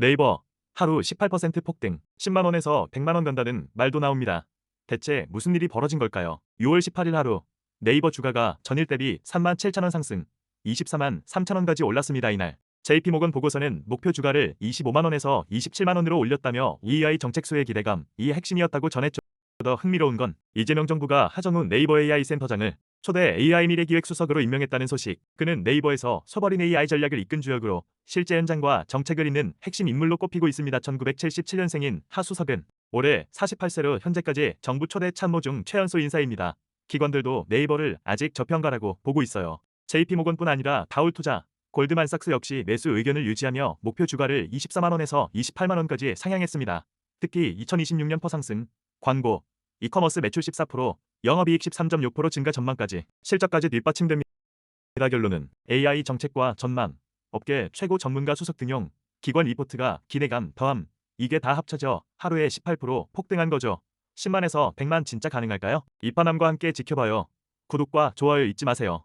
네이버 하루 18% 폭등, 10만 원에서 100만 원 간다는 말도 나옵니다. 대체 무슨 일이 벌어진 걸까요? 6월 18일 하루 네이버 주가가 전일 대비 3만 7천 원 상승, 24만 3천 원까지 올랐습니다. 이날 JP모건 보고서는 목표 주가를 25만 원에서 27만 원으로 올렸다며 EI 정책 수의 기대감 이 핵심이었다고 전했죠. 더 흥미로운 건 이재명 정부가 하정우 네이버 AI 센터장을 초대 AI 미래 기획 수석으로 임명했다는 소식. 그는 네이버에서 소버린 AI 전략을 이끈 주역으로 실제 현장과 정책을 잇는 핵심 인물로 꼽히고 있습니다. 1977년생인 하 수석은 올해 48세로 현재까지 정부 초대 참모 중 최연소 인사입니다. 기관들도 네이버를 아직 저평가라고 보고 있어요. JP모건뿐 아니라 다울투자, 골드만삭스 역시 매수 의견을 유지하며 목표 주가를 24만 원에서 28만 원까지 상향했습니다. 특히 2026년 퍼상승, 광고, 이커머스 매출 14%, 영업이익 13.6% 증가 전망까지 실적까지 뒷받침됩니다. 결론은 AI 정책과 전망, 업계 최고 전문가 수석 등용, 기관 리포트가 기대감 더함 이게 다 합쳐져 하루에 18% 폭등한 거죠. 10만에서 100만 진짜 가능할까요? 이판함과 함께 지켜봐요. 구독과 좋아요 잊지 마세요.